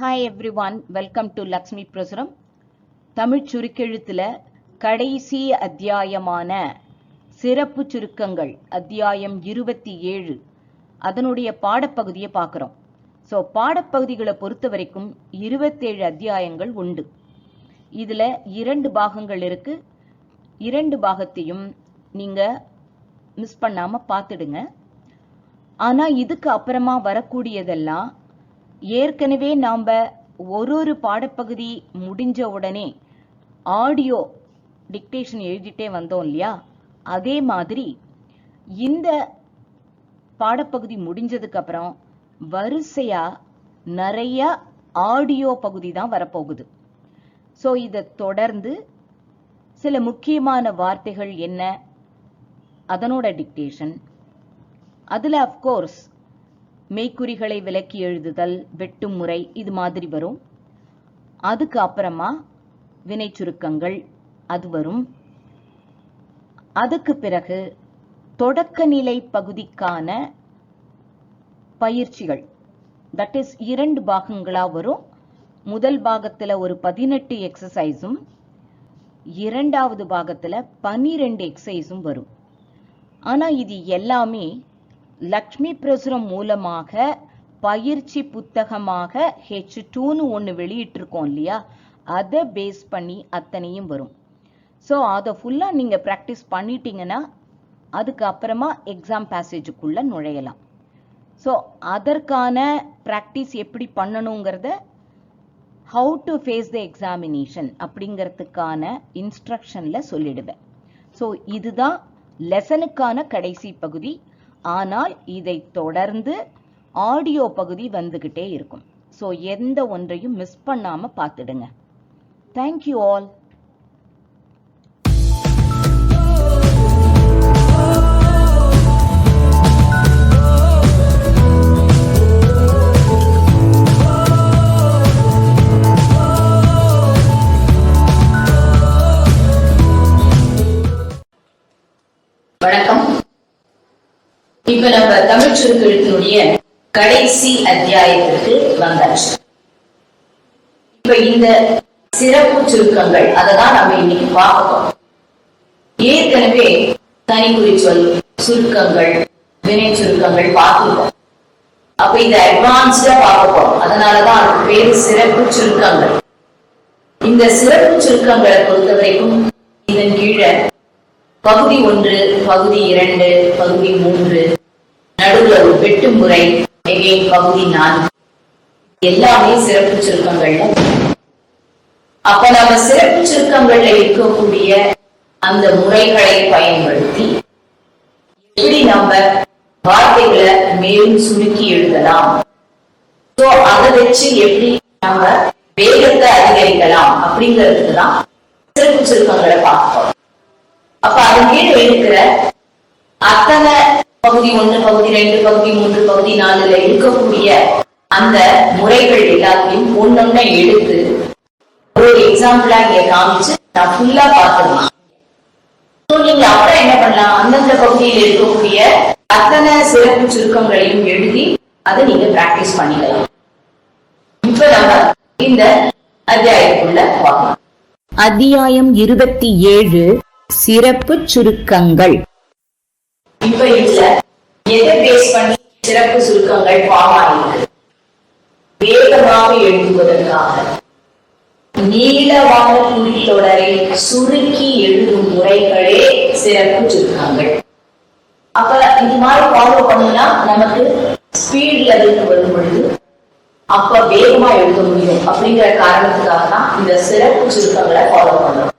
Hi everyone welcome to Lakshmi Prasuram Tamil சுருக்கெழுத்தில் கடைசி அத்தியாயமான சிறப்பு சுருக்கங்கள் அத்தியாயம் இருபத்தி ஏழு. அதனுடைய பாடப்பகுதியை பார்க்குறோம். ஸோ பாடப்பகுதிகளை பொறுத்த வரைக்கும் இருபத்தேழு அத்தியாயங்கள் உண்டு. இதில் இரண்டு பாகங்கள் இருக்குது இரண்டு பாகத்தையும் நீங்கள் மிஸ் பண்ணாமல் பார்த்துடுங்க. ஆனால் இதுக்கு அப்புறமா வரக்கூடியதெல்லாம் ஏற்கனவே நாம் ஒரு ஒரு பாடப்பகுதி முடிஞ்ச உடனே ஆடியோ டிக்டேஷன் எழுதிட்டே வந்தோம் இல்லையா? அதே மாதிரி இந்த பாடப்பகுதி முடிஞ்சதுக்கப்புறம் வரிசையாக நிறைய ஆடியோ பகுதி தான் வரப்போகுது. ஸோ இதை தொடர்ந்து சில முக்கியமான வார்த்தைகள் என்ன? அதனோட டிக்டேஷன் அதில் அஃப்கோர்ஸ் மெய்க்குறிகளை விலக்கி எழுதுதல் வெட்டும் முறை இது மாதிரி வரும். அதுக்கு அப்புறமா வினை சுருக்கங்கள் அது வரும். அதுக்கு பிறகு தொடக்க நிலை பகுதிக்கான பயிற்சிகள். தட் இஸ் இரண்டு பாகங்களா வரும். முதல் பாகத்துல ஒரு பதினெட்டு எக்ஸசைஸும் இரண்டாவது பாகத்துல பனிரெண்டு எக்ஸசைஸும் வரும். ஆனா இது எல்லாமே லக்ஷ்மி பிரசுரம் மூலமாக பயிற்சி புத்தகமாக ஹெச் டூன்னு ஒன்று வெளியிட்டிருக்கோம் இல்லையா? அதை பேஸ் பண்ணி அத்தனையும் வரும். ஸோ அதை ஃபுல்லாக நீங்கள் ப்ராக்டிஸ் பண்ணிட்டீங்கன்னா அதுக்கப்புறமா எக்ஸாம் பேசேஜுக்குள்ள நுழையலாம். ஸோ அதற்கான ப்ராக்டிஸ் எப்படி பண்ணணுங்கிறத how to face the examination அப்படிங்கிறதுக்கான இன்ஸ்ட்ரக்ஷனில் சொல்லிடுவேன். ஸோ இதுதான் லெசனுக்கான கடைசி பகுதி. ஆனால் இதை தொடர்ந்து ஆடியோ பகுதி வந்துகிட்டே இருக்கும். ஸோ எந்த ஒன்றையும் மிஸ் பண்ணாமல் பார்த்துடுங்க. தேங்க்யூ ஆல் தமிழ் சுருக்கெழுத்தினுடைய கடைசி அத்தியாயத்திற்கு வந்தாச்சு. இப்ப இந்த சிறப்பு சுருக்கங்கள் அதை தான் நம்ம இன்னைக்கு பார்க்கணும். ஏற்கனவே தனிக்குறி சொல் சுருக்கங்கள் வினை சுருக்கங்கள் பார்த்துருக்கோம். அப்ப இந்த அட்வான்ஸ்டா பார்க்க போறோம். அதனாலதான் அதுக்கு பேரு சிறப்பு சுருக்கங்கள். இந்த சிறப்பு சுருக்கங்களை பொறுத்த வரைக்கும் இதன் கீழே பகுதி ஒன்று பகுதி இரண்டு பகுதி மூன்று நடுவில் ஒரு வெட்டு முறை பகுதி நான்கு. எல்லாமே சிறப்பு சுருக்கங்கள்ல அப்ப நம்ம சிறப்பு சுருக்கங்கள்ல இருக்கக்கூடிய அந்த முறைகளை பயன்படுத்தி எப்படி நம்ம வார்த்தைகளை மேலும் சுருக்கி எழுதலாம்? சோ அதை வச்சு எப்படி நம்ம வேகத்தை அதிகரிக்கலாம் அப்படிங்கிறதுக்கு தான் சிறப்பு சுருக்கங்களை பார்ப்போம். அப்ப அதன் கீழே இருக்கிற அத்தனை பகுதி ஒன்று பகுதி ரெண்டு பகுதி மூன்று பகுதி நாலுல இருக்கக்கூடிய அந்த முறைகள் எல்லாத்தையும் ஒன்னொன்ன எடுத்து ஒரு எக்ஸாம்பிளா இங்க காமிச்சு நான் ஃபுல்லா பார்த்துடலாம். நீங்க அப்புறம் என்ன பண்ணலாம்? அந்தந்த பகுதியில் இருக்கக்கூடிய அத்தனை சிறப்பு சுருக்கங்களையும் எழுதி அதை நீங்க பிராக்டிஸ் பண்ணிக்கலாம். இப்ப நம்ம இந்த அத்தியாயத்துக்குள்ள பார்க்கலாம் அத்தியாயம் இருபத்தி ஏழு சிறப்பு சுருக்கங்கள். இப்ப இதுல எதை பேஸ் பண்ணி சிறப்பு சுருக்கங்கள் ஃபார்ம் வேகமாக எழுதுவதற்காக. நீளமான குறித்தொடரை சுருக்கி எழுதும் முறைகளே சிறப்பு சுருக்கங்கள். அப்ப இது மாதிரி ஃபாலோ பண்ணா நமக்கு ஸ்பீட் லெவலுக்கு வரும் பொழுது அப்ப வேகமா எழுத முடியும். அப்படிங்கிற காரணத்துக்காக தான் இந்த சிறப்பு சுருக்கங்களை ஃபாலோ பண்றோம்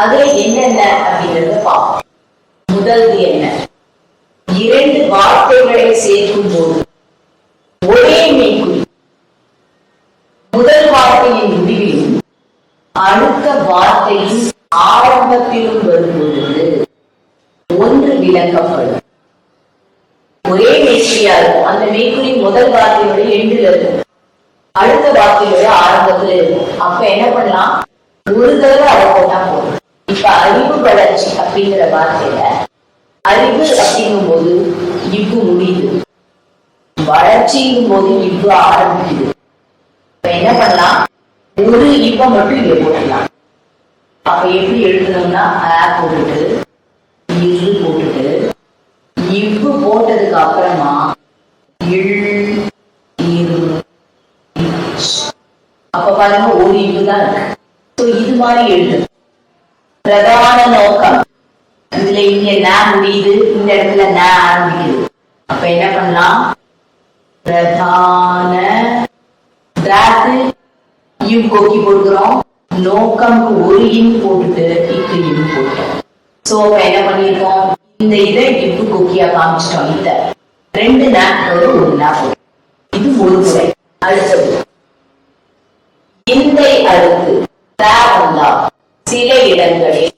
அதுல என்னென்ன அப்படிங்கறத பார்ப்போம். முதல்து என்ன? இரண்டு வார்த்தைகளை சேர்க்கும் போது ஒரே மெய்க்குறி முதல் வார்த்தையின் முடிவிலும் அடுத்த வார்த்தையின் ஆரம்பத்திலும் வரும்பொழுது ஒன்று விளக்கப்படும். ஒரே மெய்க்குறியா இருக்கும் அந்த மெய்க்குறி முதல் வார்த்தையோட எண்டில் இருக்கும். அடுத்த வார்த்தையோட ஆரம்பத்துல இருக்கும். அப்ப என்ன பண்ணலாம்? ஒரு தடவை அதை போட்டா போதும். இப்ப அறிவு வளர்ச்சி அப்படிங்கிற வார்த்தையில அறிவு அப்படிங்கும் போது இவ்வு முடியுது. வளர்ச்சிங்கும் போது இவ்வு ஆரம்பிக்குது. இப்ப என்ன பண்ணலாம்? ஒரு இப்ப மட்டும் இங்க போட்டுக்கலாம். அப்ப எப்படி எழுதணும்னா ஆ போட்டுட்டு இரு போட்டுட்டு இவ்வு போட்டதுக்கு அப்புறமா அப்ப பாருங்க ஒரு இவ்வு தான் இருக்கு இது மாதிரி எழுது பிரதான நோக்கம். இதுல இங்க நான் முடியுது. இந்த இடத்துல நான் ஆரம்பிக்குது? அப்ப என்ன பண்ணலாம்? பிரதான தாத்து கோக்கி கொக்கி போட்டுக்கிறோம் நோக்கம்க்கு ஒரு இன் போட்டுட்டு இக்கு இம் போட்டோம். சோ அப்ப என்ன பண்ணிருக்கோம் இந்த இதை இப்பு கொக்கியா காமிச்சிட்டோம். இத ரெண்டு நாட்கள் ஒரு நாள் இது ஒரு முறை. அடுத்தது இந்த அடுத்து வந்தா சில இடங்களில்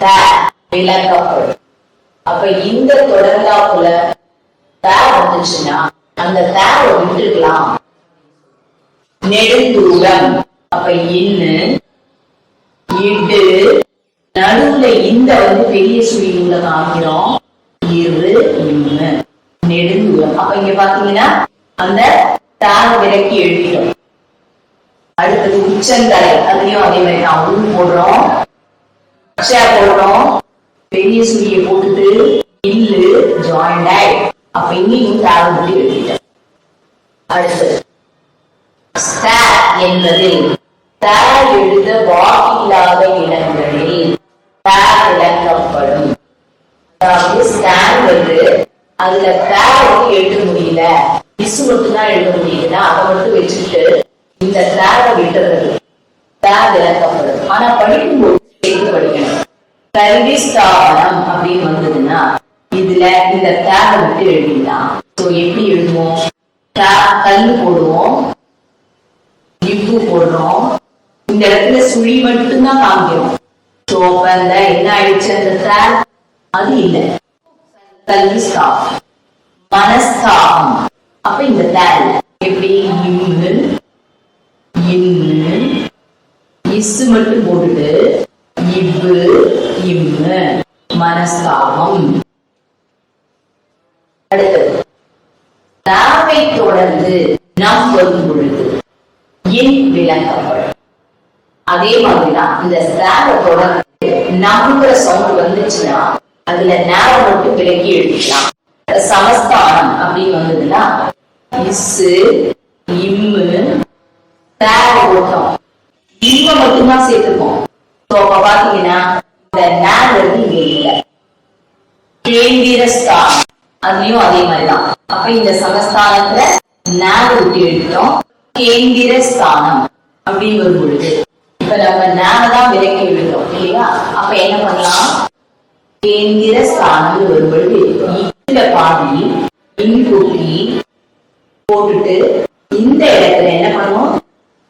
த விளக்கப்படும். அப்ப இந்த தொடர்ந்தாப்புல தேர் வந்துச்சுன்னா அந்த தேர் விட்டுருக்கலாம். நெடுந்தூரம். அப்ப இன்னு நடுவுல இந்த வந்து பெரிய சுழியில காமிக்கிறோம் இரு இன்னு. நெடுந்தூரம். அப்ப இங்க பாத்தீங்கன்னா அந்த தேர் விலக்கி எழுதிடும். அடுத்தது உச்சந்தலை. அதுலயும் அதே மாதிரி தான். உள் போடுறோம். போடுறோம். பெரிய சுழியை போட்டுட்டு இல்லு ஜாயிண்ட் ஆய். அப்ப இங்கேயும் தாக பண்ணி எழுதிட்டோம் அடுத்தது ஸ்த என்பதில் த எழுத வாக்கில்லாத இடங்களில் த விளக்கப்படும். அதாவது ஸ்டாண்ட் வந்து அதுல த வந்து எழுத முடியல. மிஸ் மட்டும் தான் எழுத முடியுதுன்னா அதை மட்டும் வச்சுட்டு இந்த தேவை விட்டுறது. த விளக்கப்படும். ஆனா படிக்கும்போது சேர்த்து படிக்கணும். கல்வி ஸ்தாபனம் அப்படின்னு வந்ததுன்னா இதுல இந்த தேவை விட்டு எழுதிடலாம். சோ எப்படி எழுதுவோம்? கல் கல்லு போடுவோம். இப்பு போடுறோம். இந்த இடத்துல சுழி மட்டும்தான் காமிக்கிறோம். ஸோ அப்ப அந்த என்ன ஆயிடுச்சு? அந்த தேர் அது இல்ல. கல்வி ஸ்தாபம் மனஸ்தாபம். அப்ப இந்த தேர் எப்படி? இன்னு இன்னு இஸ்ஸு மட்டும் போட்டுட்டு இம்மு மனஸ்தாபம். அடுத்தது நாவை தொடர்ந்து நாம் வரும் பொழுது இன் விளக்கப்படும். அதே மாதிரிதான் இந்த ஸ்லாப தொடர்ந்து நம்புற சவுண்ட் வந்துச்சுன்னா அதுல நேரம் மட்டும் விலக்கி எழுதிக்கலாம். சமஸ்தானம் அப்படின்னு வந்ததுன்னா இசு இம்மு தேவ ஓட்டம். இவ மட்டும்தான் சேர்த்துப்போம். So, அப்ப பாத்தீங்கன்னா இந்த நேரம் இங்க இல்லை. கேந்திர ஸ்தானம் அதுலயும் அதே மாதிரிதான். அப்ப இந்த சமஸ்தானத்துல நான் ஊட்டி எடுத்தோம் கேந்திர ஸ்தானம் அப்படின்னு வரும் பொழுது. இப்ப நம்ம நாக தான் விலக்கி விடுறோம் இல்லையா? அப்ப என்ன பண்ணலாம்? கேந்திர ஸ்தானம் வரும் பொழுது இந்த பாதி இன்குட்டி போட்டுட்டு இந்த இடத்துல என்ன பண்ணுவோம்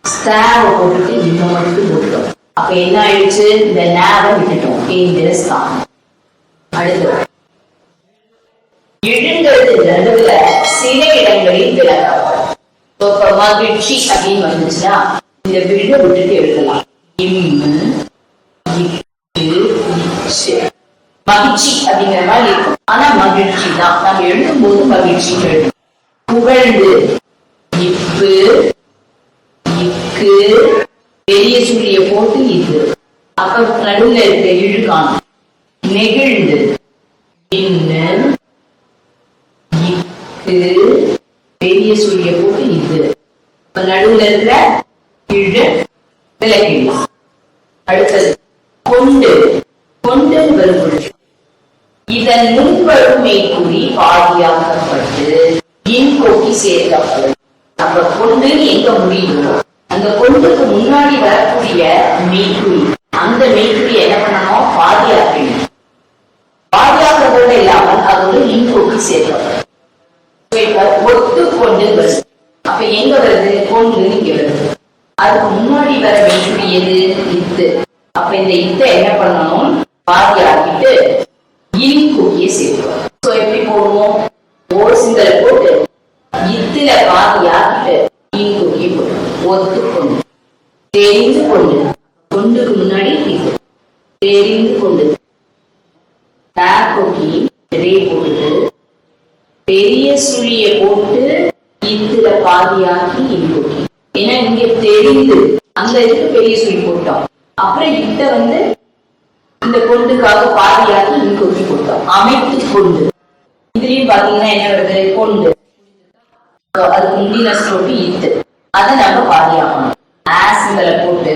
ஸ்டாவை போட்டுட்டு இன்னும் மட்டும் போட்டுட்டோம். அப்ப என்ன ஆயிடுச்சு? இந்த நேரம் விட்டுட்டோம். கேந்திர தான் அடுத்து. எழுந்தெழுத்து நடுவுல சில இடங்களில் விளக்கப்படும். இப்ப மகிழ்ச்சி அப்படின்னு வந்துச்சுன்னா இந்த விழுத விட்டுட்டு எழுதலாம். இம்மு மகிழ்ச்சி அப்படிங்கிற மாதிரி இருக்கும். ஆனா மகிழ்ச்சி தான். நம்ம எழுதும் போது மகிழ்ச்சி எழுதும் புகழ்ந்து இப்பு இக்கு பெரிய சூரிய போட்டு இது அப்ப நடுவுல இருக்க இழுக்காணும் நெகிழ்ந்து இன்னு இக்கு பெரிய சூரிய போட்டு இது இப்ப நடுவுல இருக்கிற இழு விலகி அடுத்தது கொண்டு கொண்டு வரும் பொழுது இதன் முன்வருமை கூறி பாதியாக்கப்பட்டு இன்கோக்கி சேர்க்கப்படும். அப்ப கொண்டு எங்க முடியும் அந்த கொண்டுக்கு முன்னாடி வரக்கூடிய மெய்க்குறி. அந்த மெய்க்குறி என்ன பண்ணணும்? பாதியாக்கணும் பாதியாக்கிறதோட இல்லாமல் அதோட இன்போக்கு சேர்க்கப்படும். இப்ப ஒத்து கொண்டு வருது. அப்ப எங்க வருது? கொண்டு இங்க வருது. அதுக்கு முன்னாடி வர மெய்க்குறி எது? இத்து அப்ப இந்த இத்தை என்ன பண்ணணும்? பாதியாக்கிட்டு இன் கூட்டியே சேர்க்கிறோம் சோ எப்படி போடுவோம்? ஒரு சிந்தலை போட்டு இத்துல பாதி ஆக்கிட்டு இன் கூட்டியே போடுறோம் ஒத்து கொண்டு தெரிந்து கொண்டு கொண்டுக்கு முன்னாடி தெரிந்து கொண்டு கொட்டி நிறைய போட்டு பெரிய சுழிய போட்டு இத்துல பாதியாக்கி இன் ஏன்னா இங்க தெரிந்து அந்த இதுக்கு பெரிய சுழி போட்டோம். அப்புறம் இத வந்து இந்த கொண்டுக்காக பாதியாக்கி இன்கொட்டி போட்டோம். அமைத்து கொண்டு. இதுலயும் பாத்தீங்கன்னா என்ன வருது? கொண்டு. அது முந்தின ஸ்ட்ரோக்கு இத்து அதை நம்ம பாதியாக்கணும் ஆசிங்களை போட்டு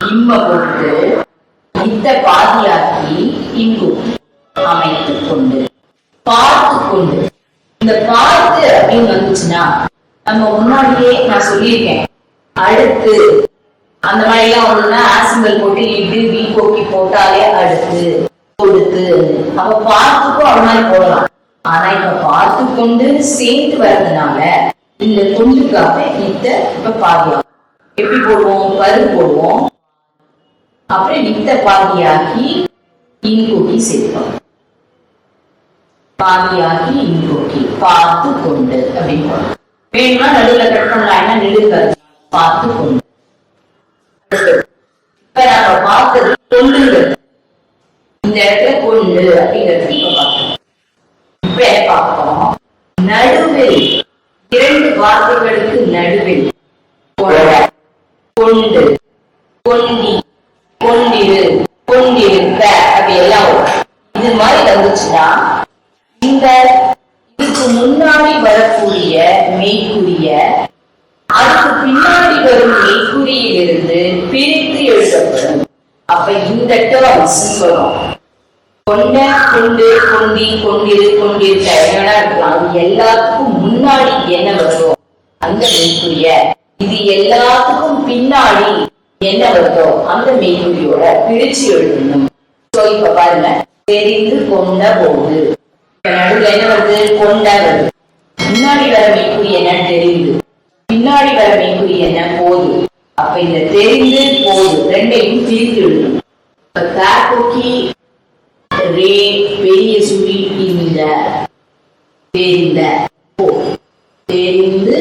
இம்ம போட்டு இத்த பாதியாக்கி இங்கு அமைத்து கொண்டு பார்த்து கொண்டு. இந்த பார்த்து அப்படின்னு வந்துச்சுன்னா நம்ம முன்னாடியே நான் சொல்லியிருக்கேன். அடுத்து அந்த மாதிரி எல்லாம் ஒண்ணுன்னா ஆசிம்பல் போட்டு இட்டு வீ போக்கி போட்டாலே அடுத்து கொடுத்து. அப்ப பார்த்துக்கும் அது மாதிரி போடலாம். ஆனா இப்ப பார்த்து கொண்டு சேர்ந்து வர்றதுனால இந்த கொண்டுக்காக நித்த இப்ப பாதியாகும் எப்படி போடுவோம்? பரு போடுவோம். அப்புறம் இத்த பாதியாக்கி இன்கூட்டி சேர்ப்போம். பாதியாகி இன்கூட்டி பார்த்து கொண்டு அப்படின்னு வேணும்னா நடுவுல கட் பண்ணலாம். என்ன நெடுக்கிறது பார்த்து கொண்டு. இப்ப நம்ம பார்த்தது கொண்டுங்கிறது இந்த இடத்துல கொண்டு அப்படிங்கிறது இப்ப பார்த்தோம் இப்ப என்ன பார்ப்போம் நடுவில் இரண்டு வார்த்தைகளுக்கு நடுவில் கொண்டு கொண்டி கொண்டிரு கொண்டிருக்க அப்படி எல்லாம் இது மாதிரி வந்துச்சுன்னா இந்த இதுக்கு முன்னாடி வரக்கூடிய மெய்க்குரிய அதுக்கு பின்னாடி வரும் மெய்க்குறியிலிருந்து பிரித்து எழுதப்படும். அப்ப இந்த டேர்ம்ஸ் வரும் கொண்ட கொண்டு கொண்டி கொண்டிரு கொண்டிருக்க என்னடா இருக்கலாம் எல்லாத்துக்கும் முன்னாடி என்ன வருதோ அந்த மெய்க்குரிய. இது எல்லாத்துக்கும் பின்னாடி என்ன வருதோ அந்த மெய்க்குறியோட பிரிச்சு எழுதணும். சோ இப்ப பாருங்க. தெரிந்து கொண்ட போது. இப்ப என்ன வருது? கொண்ட வருது. முன்னாடி வர மெய்க்குறி என்ன? தெரிந்து. பின்னாடி வர மெய்க்குறி என்ன? போது. அப்ப இந்த தெரிந்து போது ரெண்டையும் பிரித்து எழுதணும். இப்ப ரே பெரிய சுழி இந்த தெரிந்த போ. தெரிந்து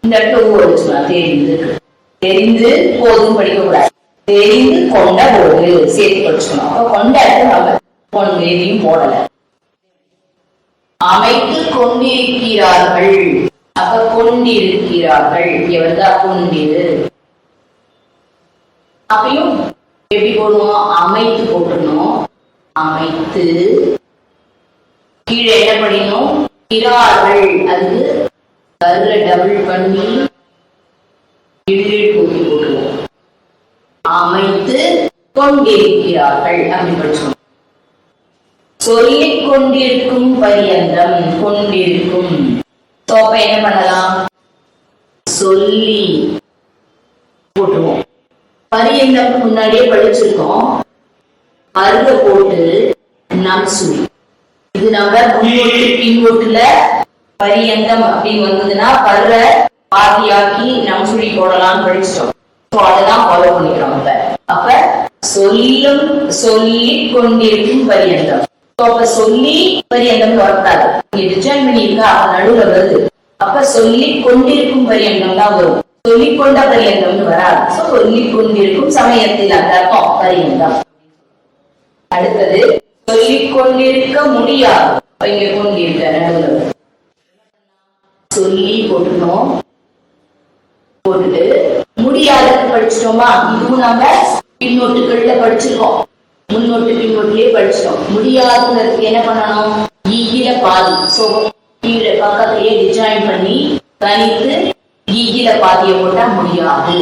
இந்த இடத்துல ஊ தெரிந்து. தெரிந்து போதும் படிக்க கூடாது தெரிந்து கொண்ட போது சேர்த்து படிச்சுக்கணும். அப்ப கொண்ட இடத்துல நம்ம கொண்டு எதையும் போடல. அமைத்து கொண்டிருக்கிறார்கள். அப்ப கொண்டிருக்கிறார்கள். எவர்தான் கொண்டிரு? அப்பயும் எப்படி போடுவோம்? அமைத்து போட்டுடணும் அமைத்து கீழே என்ன பண்ணினோம்? கிரார்கள் அதுக்கு கருல டபுள் பண்ணி கீழே கூட்டி போட்டுவோம் அமைத்து கொண்டிருக்கிறார்கள் அப்படின்னு படிச்சோம் சொல்லிக் கொண்டிருக்கும் பரியந்தம் கொண்டிருக்கும். So, என்ன பண்ணலாம்? சொல்லி போட்டுருவோம். பரியந்தம் முன்னாடியே படிச்சிருக்கோம். அருக போட்டு நம் சுழி இது நம்ம முன்னோட்டு பின்னோட்டுல பரியந்தம் அப்படின்னு வந்ததுன்னா பர்ற பாதியாக்கி நம் சுழி போடலாம்னு படிச்சிட்டோம். அதெல்லாம் ஃபாலோ பண்ணிக்கிறோம் அப்ப. சொல்லும் சொல்லி கொண்டிருக்கும் பரியந்தம் அப்ப சொல்லி பரியந்தம் வரக்கூடாது. இங்க டிசைன் பண்ணியிருக்கா அப்ப நடுவுல வருது. அப்ப சொல்லி கொண்டிருக்கும் பரியந்தம் தான் வரும். சொல்லிக்கொண்ட பரியந்தம்னு வராது. சொல்லி கொண்டிருக்கும் சமயத்தில் அந்த அர்த்தம் பரியந்தம் அடுத்தது சொல்லிக் கொண்டிருக்க முடியாது. இங்க கொண்டிருக்க சொல்லி போட்டுக்கணும் போட்டுட்டு முடியாதது படிச்சிட்டோமா? இதுவும் நம்ம பின்னோட்டுகள்ல படிச்சிருக்கோம். முன்னோட்டு பின்னோட்டிலே படிச்சிட்டோம். முடியாதுங்கிறதுக்கு என்ன பண்ணணும்? ஈகில பாதி. சோ கீழே பக்கத்திலேயே டிஜாயின் பண்ணி தனித்து ஈகில பாதியை போட்டா முடியாது.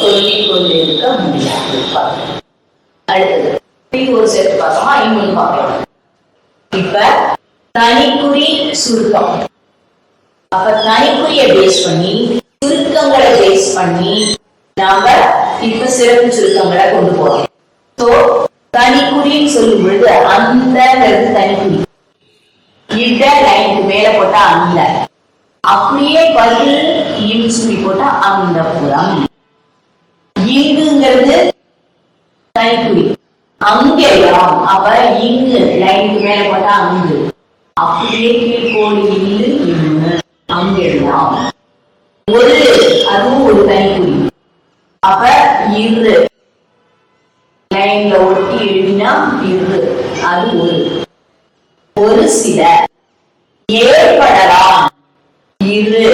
சொல்லிக் கொண்டிருக்க முடியாது. அடுத்தது ஒரு சேர்த்து பார்த்தோமா இன்னொன்னு பார்க்கலாம் இப்ப தனிக்குறி சுருக்கம். அப்ப தனிக்குறிய பேஸ் பண்ணி சுருக்கங்களை பேஸ் பண்ணி நாம இப்ப சிறப்பு சுருக்கங்களை கொண்டு போறோம் சோ தனிக்குறின்னு சொல்லும் பொழுது அந்தங்கிறது தனிக்குறி. இட லைனுக்கு மேல போட்டா அந்த. அப்படியே பதில் இன்னு சொல்லி போட்டா அந்த புறம் இங்குங்கிறது தனிக்குறி. அங்கெல்லாம் அவ இங்கு லைன் மேல போட்டா அங்கு. அப்படியே கீழ்கோடு இங்கு இங்கு அங்கெல்லாம் ஒரு அதுவும் ஒரு தனிக்குறி அப்ப இரு. லைன்ல ஒட்டி எழுதினா இரு அது ஒரு. ஒரு சில. ஏற்படலாம். இரு.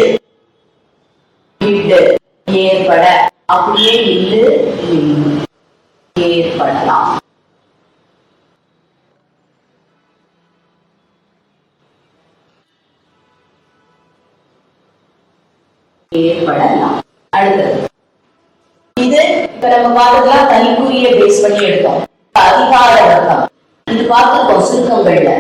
ஏற்படலாம். அடுத்தது. இது இப்ப நம்ம பார்த்ததுலாம் தனிக்குரிய பேஸ் பண்ணி எடுத்தோம். அதிகார வர்க்கம். இது பார்த்துருக்கோம் சுருக்கங்கள்ல.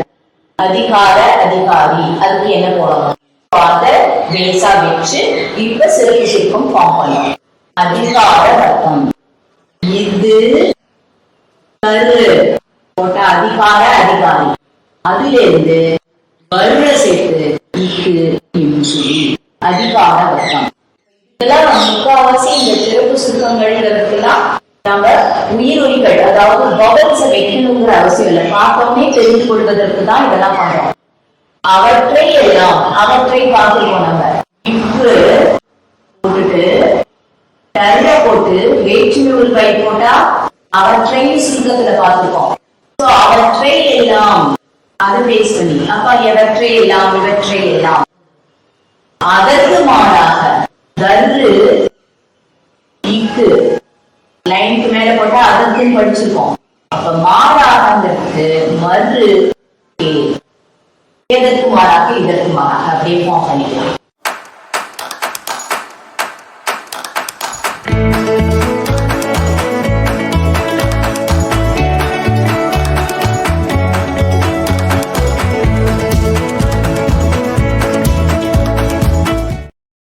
அதிகார அதிகாரி. அதுக்கு என்ன போடணும்? பார்த்த பேஸா வச்சு இப்ப சிறப்பு சுருக்கம் ஃபார்ம் பண்ணோம் அதிகார வர்க்கம். இது கரு. போட்ட அதிகார அதிகாரி. அதுல இருந்து வருட சேர்த்து அதிகார வர்க்கம் இதெல்லாம் முக்காவாசி இந்த சிறப்பு சுருக்கங்கள்ங்கிறதுக்கெல்லாம் நம்ம உயிரொலிகள் அதாவது பவல்ஸை வைக்கணுங்கிற அவசியம் இல்லை பார்த்தோன்னே தெரிந்து கொள்வதற்கு தான் இதெல்லாம் பண்றோம் அவற்றை எல்லாம் அவற்றை பார்த்துருக்கோம் நம்ம இப்பு போட்டுட்டு டர்ல போட்டு வேற்றுமை ஒரு கை போட்டா அவற்றையும் சுருக்கத்துல பார்த்துருக்கோம் So, அவற்றை எல்லாம் அது பேஸ் பண்ணி அப்ப எவற்றை எல்லாம் இவற்றை எல்லாம். அதற்கு மாறாக தர்ரு இக்கு லைனுக்கு மேல போட்டா அதற்கும் படிச்சிருக்கோம். அப்ப மாறாகங்கிறதுக்கு மறு எதற்கு மாறாக இதற்கு மாறாக அப்படியே ஃபார்ம் பண்ணிக்கலாம்.